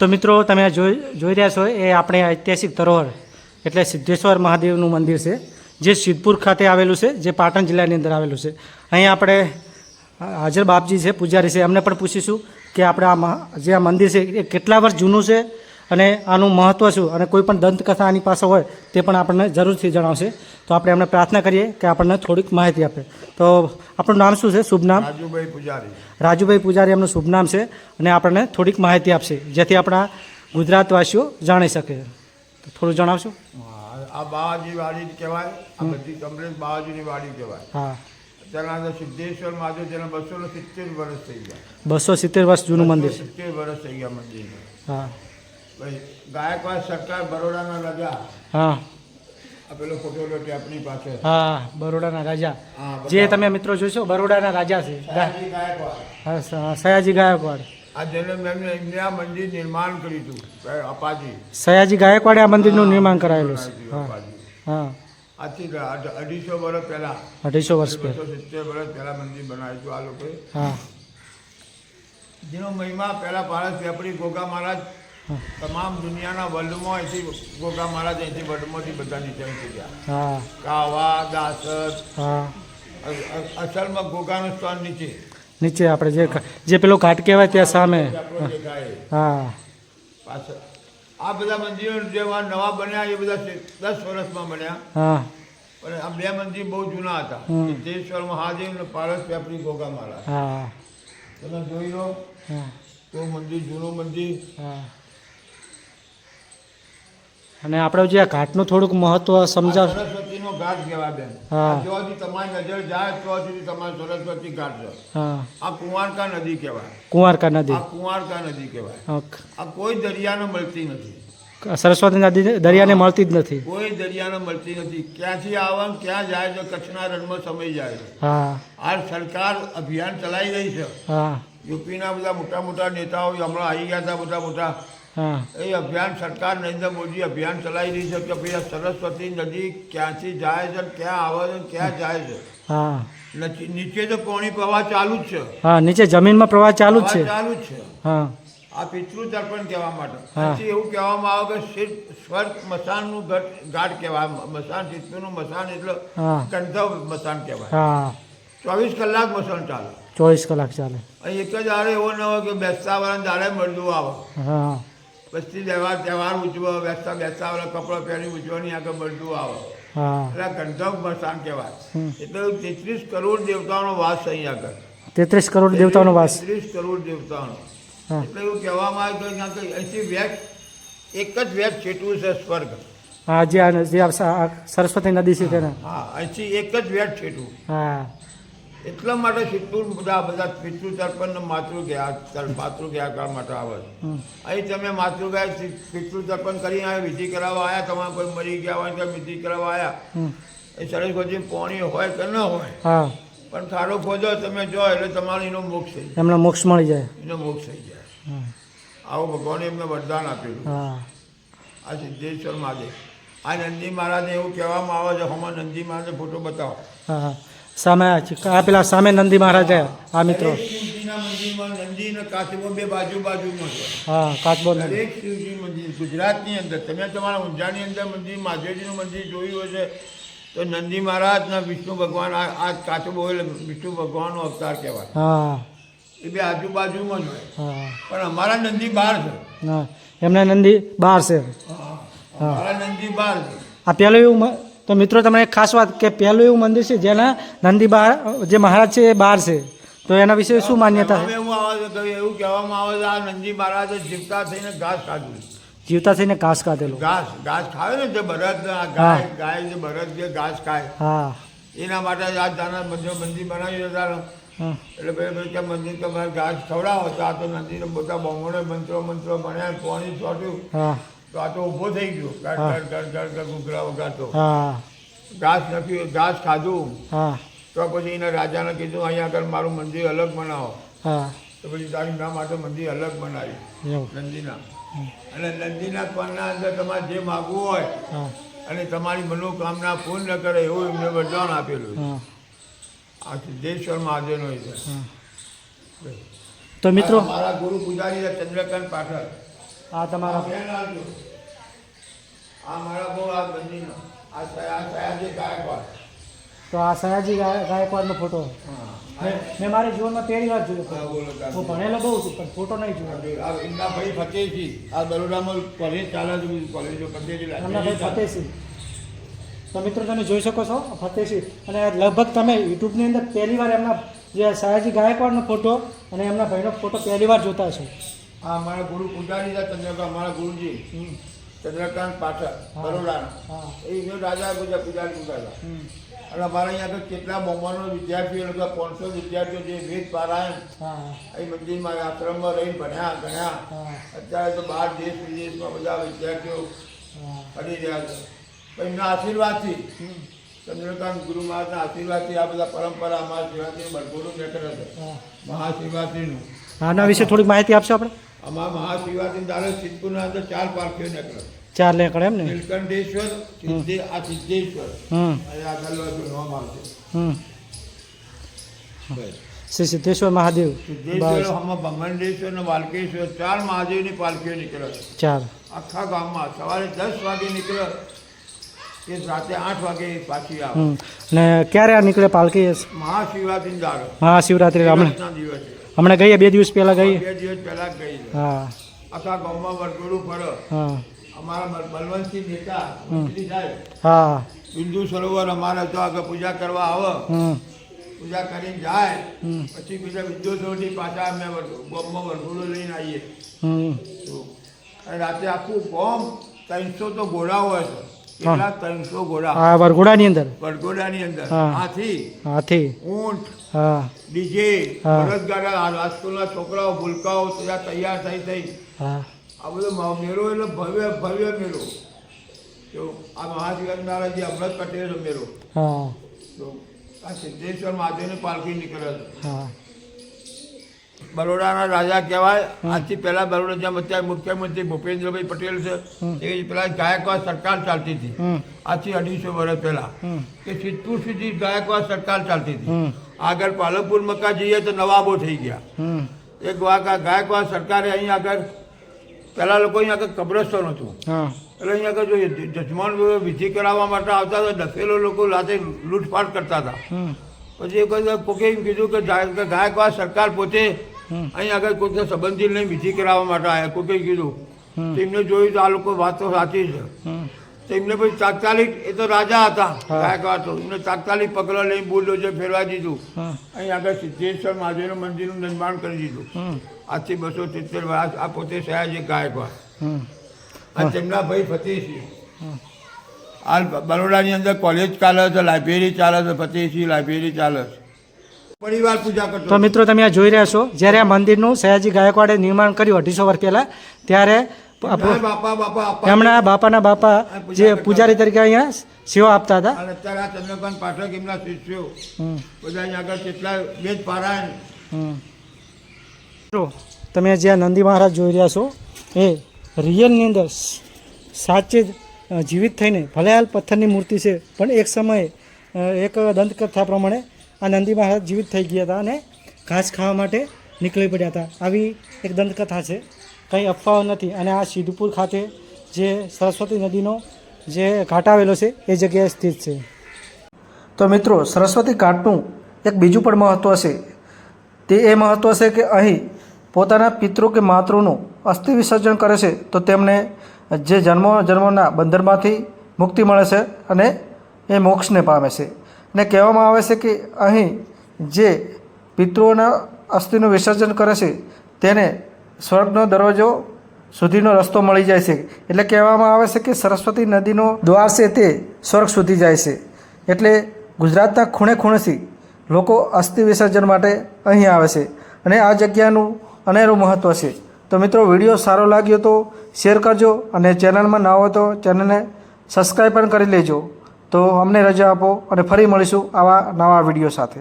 તો મિત્રો, તમે આ જોઈ જોઈ રહ્યા છો, એ આપણે ઐતિહાસિક ધરોહર, એટલે સિદ્ધેશ્વર મહાદેવનું મંદિર છે, જે સિદ્ધપુર ખાતે આવેલું છે, જે પાટણ જિલ્લાની અંદર આવેલું છે. અહીં આપણે હાજર બાપજી છે, પૂજારી છે. એમને પણ પૂછીશું કે આપણે આ જે આ મંદિર છે, એ કેટલા વર્ષ જૂનું છે અને આનું મહત્ત્વ શું? અને કોઈ પણ દંતકથા આની પાસે હોય તે પણ આપણને જરૂરથી જણાવશે. તો આપણે એમને પ્રાર્થના કરીએ કે આપણને થોડીક માહિતી આપે. તો આપણું નામ શું છે? શુભ નામ? રાજુભાઈ પૂજારી. રાજુભાઈ પૂજારી એમનું શુભ નામ છે અને આપણને થોડીક માહિતી આપશે જેથી આપણા ગુજરાતવાસીઓ જાણી શકે. તો થોડું જણાવશો? આ બાવાજી વાડી કહેવાય આ બધી કમ્પ્લેટ બાવાજીની વાડી કહેવાય. હા. તેના સિદ્ધેશ્વર મહાદેવ જેના બસો સિત્તેર વર્ષ થઈ ગયા. બસો સિત્તેર વર્ષ જૂનું મંદિર. છે સિત્તેર વર્ષ થઈ ગયા મંદિર હા. ગાયકવાડ સરકાર બરોડાના રાજા. હા. પેલો ફોટો લો આપની પાસે. હા બરોડાના રાજા. જે તમે મિત્રો જોશો બરોડાના રાજા છે. સયાજી ગાયકવાડ. આ જેને મેમને આ મંદિર નિર્માણ કર્યું હતું અપાજી. સયાજી ગાયકવાડે આ મંદિરનું નિર્માણ કરાયેલું છે. હા આથી હા આજથી અઢીસો વર્ષ પહેલા અઢીસો વર્ષ પહેલાં. સિત્તેર વર્ષ પહેલા મંદિર બનાવ્યું હતું આ લોકોએ. હા. જેનો મહિમા પહેલા ભારત વેપરી ગોગા મહારાજ તમામ દુનિયાના વર્લ્ડમાં અહીંથી ગોગા મહારાજ અહીંથી વર્લ્ડમાંથી બધા નીચે થઈ ગયા. કાવા દાસત અસલમાં ગોગાનું સ્થાન નીચે. નીચે આપણે જે જે પેલો ઘાટ કહેવાય ત્યાં સામે. હા. પાછળ. આ બધા મંદિરો જે નવા બન્યા એ બધા દસ વર્ષમાં બન્યા. હા. પણ આ બે મંદિર બહુ જૂના હતા. સિદ્ધેશ્વર મહાદેવ અને પારસ વેપારી ગોગા મહારાજ. હા. તમે જોઈ લો. તો મંદિર જૂનું મંદિર. હા. અને આપણે જે ઘાટનું થોડુંક મહત્વ સમજાવ સરસ્વતીનો ઘાટ કહેવાય બેન. હા. આ જો સુધી તમારી નજર જાય તો સુધી તમારે સરસ્વતી ઘાટ છે. હા. આ કુંવારકા નદી કહેવાય. કુંવારકા નદી. આ કુંવારકા નદી કહેવાય. આ કોઈ દરિયાને મળતી નથી. સરસ્વતી નદી દરિયાને મળતી જ નથી. કોઈ દરિયાને મળતી નથી. ક્યાંથી આવે ક્યાં જાય છે કચ્છના રણમાં સમય જાય છે. હા. આ સરકાર અભિયાન ચલાવી રહી છે. હા. યુપીના બધા મોટા મોટા નેતાઓ હમણાં આવી ગયા હતા મોટા મોટા એ અભિયાન સરકાર નરેન્દ્ર મોદી અભિયાન ચલાવી રહી છે કે ભાઈ આ સરસ્વતી નદી ક્યાંથી જાય છે ક્યાં આવે છે ક્યાં જાય છે? હા. નીચે તો પાણી પ્રવાહ ચાલુ જ છે. હા નીચે જમીનમાં પ્રવાહ ચાલુ જ છે. ચાલુ જ છે. હા. આ પિતૃ તર્પણ કહેવા માટે. પછી એવું કહેવામાં આવે કે શિવ સ્વર્ગ મસાનનું ઘટ ઘાટ કહેવાય. મસાન ચિત્તનું મસાન એટલે હા. મસાન કહેવાય. ચોવીસ કલાક મસાન ચાલે. ચોવીસ કલાક ચાલે. એક જ આરે એવો ન હોય કે બેસતા વાળા દાડે મળતું આવે. હા. બસ્તી તહેવાર તહેવાર ઉજવો બેસતા બેસતા વાળા કપડો પહેરી ઉજવણી આગળ મળતું આવે એટલે ગંધક મસાન કહેવાય એટલે તેત્રીસ કરોડ દેવતાઓનો વાસ અહીં આગળ તેત્રીસ કરોડ દેવતાઓનો વાસ ત્રીસ કરોડ દેવતાઓનો. એટલે એવું કહેવામાં આવે કે અહીંથી વ્યક્ત એક જ વ્યક્ત છેટવું છે સ્વર્ગ હા જે સરસ્વતી નદી છે તેને હા અહીંથી એક જ વ્યક્ત છેટવું હા એટલા માટે સિદ્ધપુર બધા બધા પિતૃ તર્પણ ને માતૃ ગયા માતૃ ગયા કાળ માટે આવે અહીં તમે માતૃ ગયા પિતૃ તર્પણ કરીને આવ્યા વિધિ કરાવવા આવ્યા તમારે કોઈ મરી ગયા હોય તો વિધિ કરાવવા આવ્યા એ સરસ ગોજી પોણી હોય કે ન હોય. હા. પણ સારો ખોજો તમે જો એટલે તમારો એનો મોક્ષ થઈ જાય. એમને મોક્ષ મળી જાય. એનો મોક્ષ થઈ જાય. આવું ભગવાને એમને વરદાન આપેલું. આ સિદ્ધેશ્વર મહાદેવ. આ નંદી મહારાજને એવું કહેવામાં આવે છે હમણાં નંદી મહારાજને ફોટો બતાવો. હા હા. સામે આ પેલા સામે નંદી મહારાજ. આ મિત્રો. મંદિરમાં નંદી અને કાચબો બે બાજુ બાજુમાં છે. હા કાચબો દરેક શિવજી મંદિર ગુજરાતની અંદર. તમે તમારા ઊંઝાની અંદર મંદિર મહાદેવજીનું મંદિર જોયું હશે તો નંદી મહારાજના વિષ્ણુ ભગવાન આ કાચબો એટલે વિષ્ણુ ભગવાનનો અવતાર કહેવાય. હા. એ બે આજુબાજુમાં જ હોય. હા. પણ અમારા નંદી બહાર છે. એમના નંદી બહાર છે. અમારા નંદી આ પહેલું એવું તો મિત્રો તમને એક ખાસ વાત કે પહેલું એવું મંદિર છે જેના નંદી બહાર જે મહારાજ છે એ બહાર છે. તો એના વિશે શું માન્યતા છે? એવું આવે એવું કહેવામાં આવે છે આ નંદી મહારાજે જીવતા થઈને ઘાસ કાઢ્યું જીવતા થઈને ઘાસ કાઢેલું. ઘાસ ઘાસ ખાવે ને જે બળદ ગાય ગાય જે બળદ જે ઘાસ ખાય. હા. એના માટે આ દાના મંદિર મંદિર બનાવ્યું હતા એટલે ભાઈ ભાઈ કે મંદિર તમારે ઘાસ ખવડાવો? તો આ તો નદીને બધા બમોડે મંત્રો મંત્રો ભણ્યા પાણી ચોટ્યું. હા. તો આ તો ઊભો થઈ ગયો. ગર ગર ગર ગર ગર ઘૂઘરા વગાડતો ઘાસ નથી ઘાસ ખાધું. તો પછી એના રાજાને કીધું અહીંયા આગળ મારું મંદિર અલગ બનાવો. તો પછી તારી ના માટે મંદિર અલગ બનાવી. નંદીના. અને નંદીના પણના અંદર તમારે જે માગવું હોય અને તમારી મનોકામના પૂર્ણ કરે એવું એમને વરદાન આપેલું આ સિદ્ધેશ્વર મહાદેવનો છે તો મિત્રો મારા ગુરુ પૂજારી ચંદ્રકાંત પાઠક આ તમારા. આ મારા બહુ આ મંદિરનો આ સયા સયાજી ગાયકવાડ. તો આ સયાજી ગાય- ગાયકવાડનો ફોટો. મેં મારી જીવનમાં પહેલી વાર જોયો હા, ભણેલો બહુ છું પણ ફોટો નહીં જોયો. આ એમના ભાઈ ફતેહજી આ બરોડામાં કોલેજ ચાલે છે કોલેજો ફતેહજી એમના ભાઈ લાઇબ્રેરી ફતેહસિંહ તો મિત્રો તમે જોઈ શકો છો ફતેહસિંહ અને લગભગ તમે યુટ્યુબની અંદર પહેલી વાર એમના જે સયાજી ગાયકવાડનો ફોટો અને એમના ભાઈનો ફોટો પહેલી વાર જોતા હશો. આ અમારા ગુરુ પૂજારી હતા ચંદ્રકાંત અમારા ગુરુજી. હમ. ચંદ્રકાંત પાઠક બરોડા હા. એ જો રાજા પૂજા પૂજારી પૂજાતા હમ. અને અમારા અહીંયા તો કેટલા બોમ્બનો વિદ્યાર્થીઓ લગભગ પાંચસો વિદ્યાર્થીઓ જે વેદ પારાયણ એ મંદિરમાં આશ્રમમાં રહીને ભણ્યા ગણ્યા. અત્યારે તો બહાર દેશ વિદેશમાં બધા વિદ્યાર્થીઓ હા. ફરી રહ્યા છે. પણ એમના આશીર્વાદથી ચંદ્રકાંત ગુરુ મહારાજના આશીર્વાદથી આ બધા પરંપરા અમારા શિવાજીનું ભરપૂરું છે. હા. મહાશિવરાત્રિનું. આના વિશે થોડીક માહિતી આપશો આપણે? આમાં મહાશિવરાત્રિ દાડે સિદ્ધપુરના અંદર ચાર પાર્થિવ નીકળે ચાર લેકડ એમ ને? નીલકંઠેશ્વર સિદ્ધે આ સિદ્ધેશ્વર. હમ. અહીં આગળ નામ આવશે શ્રી સિદ્ધેશ્વર મહાદેવ. સિદ્ધેશ્વર આમાં અને વાલકેશ્વર ચાર મહાદેવની પાલખીઓ નીકળે ચાર. આખા ગામમાં સવારે દસ વાગે નીકળે કે રાતે આઠ વાગે પાછી આવે. ને ક્યારે આ નીકળે પાલકી મહાશિવરાત્રિ મહાશિવરાત્રિ હમણાં? હમણાં ગઈએ? બે દિવસ પહેલાં ગઈ બે દિવસ પહેલા ગઈ હા. આખા ગામમાં વરઘોડું ફરો. હા. અમારા બલ- બલવંતસિંહ નેતા સાહેબ. હા. બિંદુ સરોવર અમારે તો આગળ પૂજા કરવા આવે. પૂજા કરીને જાય. પછી બીજા વિદ્યુતોથી પાછા અમે ગામમાં વરઘોડું લઈને આવીએ. રાતે આખું ગામ ત્રણસો તો ઘોડા હોય છે. કેટલા ત્રણસો ઘોડા? આ વરઘોડાની અંદર. વરઘોડાની અંદર. હાથી હાથી ઊંટ હા. ડીજે બળદગાડા રાજકોટના છોકરાઓ ભૂલકાઓ ત્યાં તૈયાર થઈ થઈ. હા. આ બધો મેળો એટલે ભવ્ય ભવ્ય મેળો. જો આ મહાશિવરાત્રિના જે અમૃત પટેલ મેળો. હા. તો આ સિદ્ધેશ્વર મહાદેવની પાલખી નીકળે હા. બરોડાના રાજા કહેવાય. આજથી પહેલા બરોડા જેમ અત્યારે મુખ્યમંત્રી ભૂપેન્દ્રભાઈ પટેલ છે. એ પેલા ગાયકવાડ સરકાર ચાલતી હતી. આજથી અઢીસો વર્ષ પહેલા. કે સિદ્ધપુર સુધી ગાયકવાડ સરકાર ચાલતી હતી. આગળ પાલનપુર મકા જઈએ તો નવાબો થઈ ગયા. એક વાકા ગાયકવાડ સરકારે અહીં આગળ પેલા લોકો અહીં આગળ કબ્રસ્તાન હતું. એટલે અહીં આગળ જોઈએ જજમાન વિધિ કરાવવા માટે આવતા હતા દસેલો લોકો રાતે લૂંટફાટ કરતા હતા. પછી એક વખત કોકે એમ કીધું કે ગાયકવાડ સરકાર પોતે. અહીં આગળ કોઈને સંબંધી લઈને વિધિ કરાવવા માટે આવ્યા કોકે કીધું. તેમને એમને જોયું તો આ લોકો વાતો સાચી છે. હમ. તો એમને પછી તાત્કાલિક એ તો રાજા હતા. હા. ગાયકવાડ તો એમને તાત્કાલિક પગલાં લઈને બુલડોઝર ફેરવા દીધું. અહીં આગળ સિદ્ધેશ્વર મહાદેવનું મંદિરનું નિર્માણ કરી દીધું. આજથી બસો સિત્તેર વર્ષ આ પોતે સયાજી ગાયકવાડ હમ. અને તેમના ભાઈ ફતેહસિંહ. હાલ બરોડાની અંદર કોલેજ ચાલે છે લાઇબ્રેરી ચાલે છે ફતેહસિંહ લાઇબ્રેરી ચાલે છે. પરિવાર પૂજા તો મિત્રો તમે આ જોઈ રહ્યા છો જ્યારે આ મંદિરનું સયાજી ગાયકવાડે નિર્માણ કર્યું અઢીસો વર્ષ પહેલાં ત્યારે એમના બાપાના બાપા જે પૂજારી તરીકે અહીંયા સેવા આપતા હતા. અત્યારે આ ચંદ્રકાંત પાઠક એમના શિષ્યો. બધા આગળ કેટલા વેદ પારાયણ. તમે જે નંદી મહારાજ જોઈ રહ્યા છો એ રિયલની અંદર સાચે જ જીવિત થઈને ભલે હાલ પથ્થરની મૂર્તિ છે પણ એક સમયે એક દંતકથા પ્રમાણે આ નંદી મહારાજ જીવિત થઈ ગયા હતા અને ઘાસ ખાવા માટે નીકળી પડ્યા હતા. આવી એક દંતકથા છે. કંઈ અફવાઓ નથી. અને આ સિદ્ધપુર ખાતે જે સરસ્વતી નદીનો જે ઘાટ આવેલો છે, એ જગ્યાએ સ્થિત છે. તો મિત્રો, સરસ્વતી ઘાટનું એક બીજું પણ મહત્ત્વ છે. તે એ મહત્ત્વ છે કે અહીં પોતાના પિતૃ કે માતૃનું અસ્થિ વિસર્જન કરે છે, તો તેમને જે જન્મો જન્મના બંધનમાંથી મુક્તિ મળે છે અને એ મોક્ષને પામે છે. અને કહેવામાં આવે છે કે અહીં જે પિતૃઓના અસ્થિનું વિસર્જન કરે છે, તેને સ્વર્ગનો દરવાજો સુધીનો રસ્તો મળી જાય છે. એટલે કહેવામાં આવે છે કે સરસ્વતી નદીનો દ્વાર છે તે સ્વર્ગ સુધી જાય છે. એટલે ગુજરાતના ખૂણે ખૂણેથી લોકો અસ્થિ વિસર્જન માટે અહીં આવે છે અને આ જગ્યાનું અનેરું મહત્ત્વ છે. તો મિત્રો, વીડિયો સારો લાગ્યો તો શેર કરજો અને ચેનલમાં ના હોય તો ચેનલને સબસ્ક્રાઈબ પણ કરી લેજો. તો અમને રજા આપો અને ફરી મળીશું આવા નવા વીડિયો સાથે.